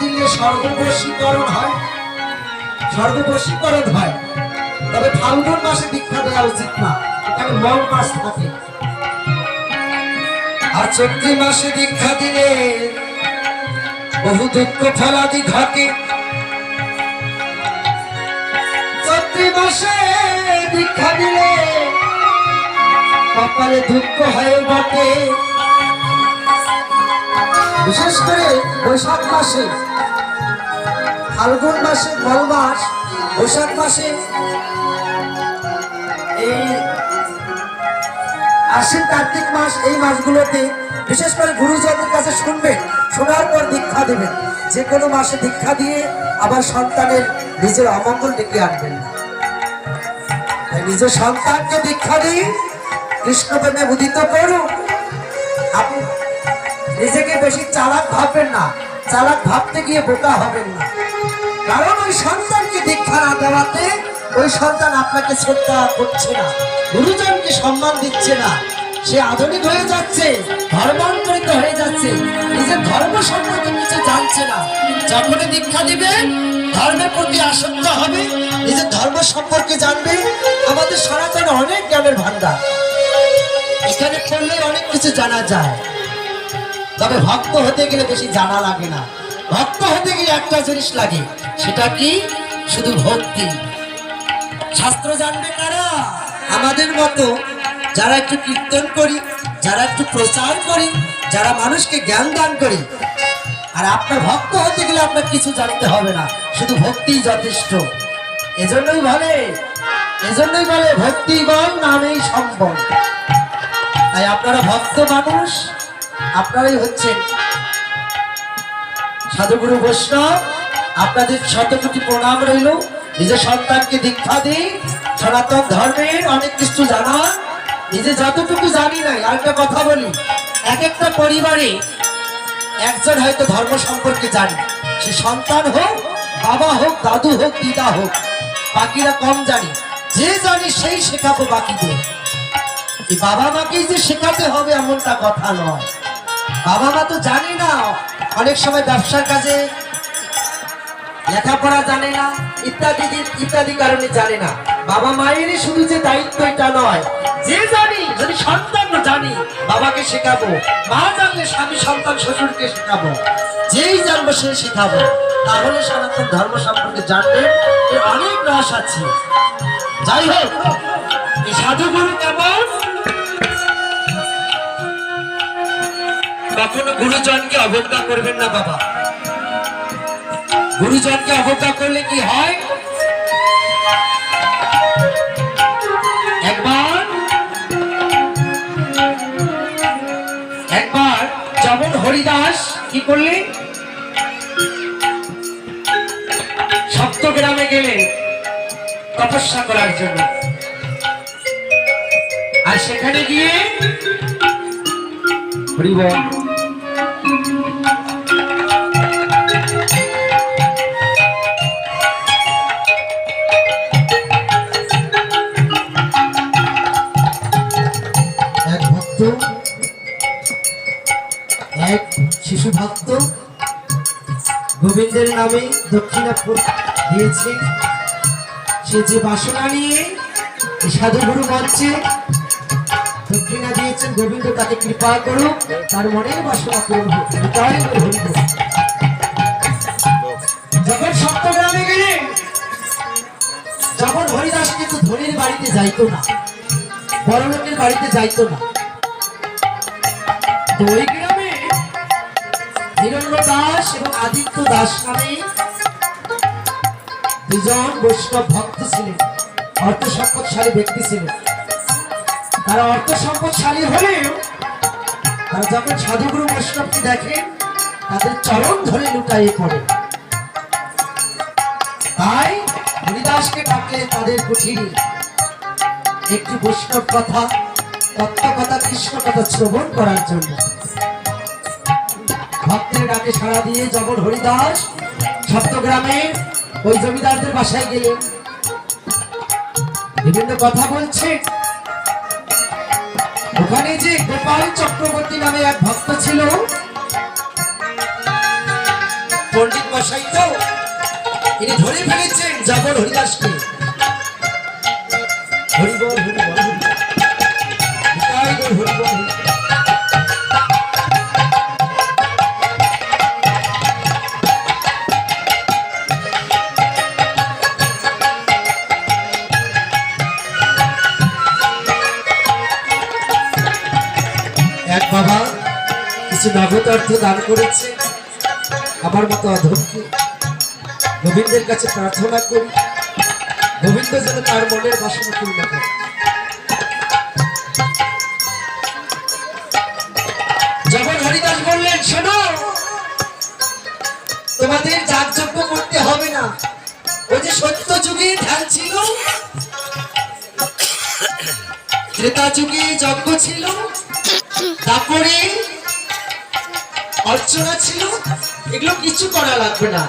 দিলে স্বর্গবশীকরণ হয় স্বর্গবশীকরণ হয় তবে ফাল্গুন মাসে দীক্ষা দেওয়া উচিত না এখানে মল মাস থাকে। আর চৈত্রী মাসে দীক্ষা দিলে বহু দুঃখ ফলাদি ঘটে। চৈত্রী মাসে দীক্ষা দিলে কপালে দুঃখ হয়ে বটে। বিশেষ করে বৈশাখ মাসে, ফাল্গুন মাসে মল মাস বৈশাখ মাসে এই আশ্বিন কার্তিক মাস এই মাসগুলোতে বিশেষ করে গুরুজনদের কাছে শুনবেন শোনার পর দীক্ষা দেবেন যে কোনো মাসে দীক্ষা দিয়ে আবার সন্তানের নিজের অমঙ্গল ডেকে আনবেন। নিজের সন্তানকে দীক্ষা দিই কৃষ্ণ প্রেমে উদিত করুন। আপনি নিজেকে বেশি চালাক ভাববেন না, চালাক ভাবতে গিয়ে বোকা হবেন না। কারণ ওই সন্তানকে দীক্ষা না দেওয়াতে ওই সন্তান আপনাকে শ্রদ্ধা করছে না, গুরুজনকে সম্মান দিচ্ছে না। সে আধুনিক হয়ে যাচ্ছে, ধর্মান্তরিত হয়ে যাচ্ছে, নিজের ধর্ম সম্পর্কে কিছু জানছে না। যখনই দীক্ষা দিবে, ধর্মের প্রতি আসক্ত হবে, নিজের ধর্ম সম্পর্কে জানবে, আমাদের সনাতনে অনেক জ্ঞানের ভান্ডার এখানে পড়লে অনেক কিছু জানা যায়। তবে ভক্ত হতে গেলে বেশি জানা লাগে না। ভক্ত হতে গেলে একটা জিনিস লাগে, সেটা কি? শুধু ভক্তি। শাস্ত্র জানবে কারা? আমাদের মতো যারা একটু কীর্তন করি, যারা একটু প্রচার করি, যারা মানুষকে জ্ঞান দান করি, আর আপনার ভক্ত হতে গেলে আপনার কিছু জানতে হবে না, শুধু ভক্তিই যথেষ্ট। এজন্যই বলে এজন্যই বলে ভক্তি বল নামেই সম্বল। তাই আপনারা ভক্ত মানুষ আপনারাই হচ্ছেন সাধুগুরু বৈষ্ণব। আপনাদের শতকোটি প্রণাম রইল। নিজের সন্তানকে দীক্ষা দিই। সনাতন ধর্মের অনেক কিছু জানা নিজে যতটুকু জানি নাই আরেকটা কথা বলি। এক একটা পরিবারে একজন হয়তো ধর্ম সম্পর্কে জানে। সে সন্তান হোক, বাবা হোক, দাদু হোক, দিদা হোক, বাকিরা কম জানি। যে জানি সেই শেখাবো বাকিদের। বাবা মাকেই যে শেখাতে হবে এমনটা কথা নয়। বাবা মা তো জানে না। অনেক সময় ব্যবসার কাজে লেখাপড়া জানে না, ইত্যাদি ইত্যাদি কারণে জানে না। বাবা মায়েরই শুধু যে দায়িত্ব এটা নয়, যে জানি, যদি সন্তান জানি, বাবাকে শেখাবো। মা জানলে স্বামী, সন্তান, শ্বশুরকে শেখাবো। যেই জানব সে শেখাবো। তাহলে সনাতন ধর্ম সম্পর্কে জানবে অনেক রস আছে। যাই হোক সাধুগুরু কেমন? কখনো গুরুজনকে অবজ্ঞা করবেন না বাবা। গুরুজনকে অবজ্ঞা করলে কি হয়? একবার একবার যেমন হরিদাস কি করলে? সপ্তগ্রামে গেলেন তপস্যা করার জন্য। আর সেখানে গিয়ে হরিবল গোবিন্দের নামে দক্ষিণাপুর দিয়েছে সে যে বাসনা নিয়ে সাধুগুরু মঞ্চে দক্ষিণা দিয়েছেন গোবিন্দ, তাকে কৃপা করুক তার মনের বাসনা পূরণ হোক। যখন সপ্তগ্রামে গেলেন যখন হরিদাস কিন্তু ধনির বাড়িতে যাইতো না, বড়লোকের বাড়িতে যাইতো না তো ওই হিরণ্য দাস এবং আদিত্য দাস নামে দুজন বৈষ্ণব ভক্ত ছিলেন অর্থ সম্পদশালী ব্যক্তি ছিলেন। তারা অর্থ সম্পদশালী হলেও তারা যখন সাধুগুরু বৈষ্ণবকে দেখেন তাদের চরণ ধরে লুটাইয়ে পড়ে। তাই হরিদাসকে ডাকলে তাদের কুঠিরে, একটি বৈষ্ণব কথা তত্ত্ব কথা কৃষ্ণ কথা শ্রবণ করার জন্য। ভক্তের ডাকে সাড়া দিয়ে যখন হরিদাস সপ্তগ্রামে ওই জমিদারদের বাসায় গেলেন। বিভিন্ন কথা বলছে। ওখানে যে গোপাল চক্রবর্তী নামে এক ভক্ত ছিল। পণ্ডিত মশাই তো, ইনি ধরে ফেলেছেন জবর হরিদাসকে। অর্থ দান করেছে। আমার মতো অধমকে গোবিন্দের কাছে প্রার্থনা করি। গোবিন্দ যেন তার মনের বাসনা পূর্ণ করে। যখন হরিদাস বললেন, শোনো, তোমাদের যাগযজ্ঞ করতে হবে না। ওই যে সত্য যুগে ধ্যান ছিল, ত্রেতা যুগে যজ্ঞ ছিল তারপরে অর্চনা ছিল এগুলো কিছু করা লাগবে না।